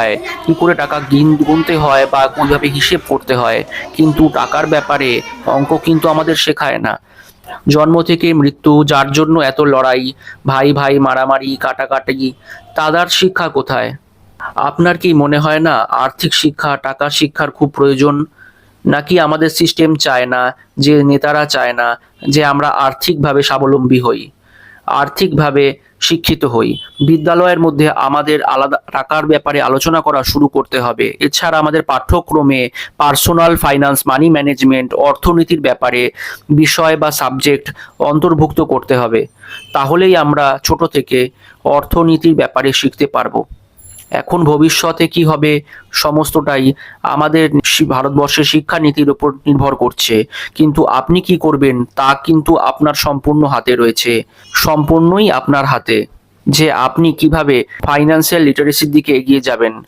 হয়। করে টাকা গিন গুনতে হয় বা কীভাবে হিসেব করতে হয়। কিন্তু টাকার ব্যাপারে অঙ্ক কিন্তু আমাদের শেখায় না। জন্ম থেকে মৃত্যু, যার জন্য এত লড়াই, ভাই ভাই মারামারি, কাটাকাটি, তাদের শিক্ষা কোথায়? আপনার কি মনে হয় না আর্থিক শিক্ষা টাকা শিক্ষার খুব প্রয়োজন? নাকি আমাদের সিস্টেম চায় না, যে নেতারা চায় না, যে আমরা আর্থিকভাবে স্বাবলম্বী হই? আর্থিকভাবে শিক্ষিত হই। বিদ্যালয়ের মধ্যে আমাদের আলাদা টাকার ব্যাপারে আলোচনা করা শুরু করতে হবে। এছাড়া আমাদের পাঠ্যক্রমে পার্সোনাল ফাইন্যান্স, মানি ম্যানেজমেন্ট, অর্থনীতির ব্যাপারে বিষয় বা সাবজেক্ট অন্তর্ভুক্ত করতে হবে। তাহলেই আমরা ছোট থেকে অর্থনীতির ব্যাপারে শিখতে পারব। এখন ভবিষ্যতে কি হবে, সমস্তটাই আমাদের ভারতবর্ষের শিক্ষানীতির উপর নির্ভর করছে। কিন্তু আপনি কি করবেন, তা কিন্তু আপনার সম্পূর্ণ হাতে রয়েছে। সম্পূর্ণই আপনার হাতে। যে আপনি কীভাবে ফাইন্যান্সিয়াল লিটারেসির দিকে এগিয়ে যাবেন।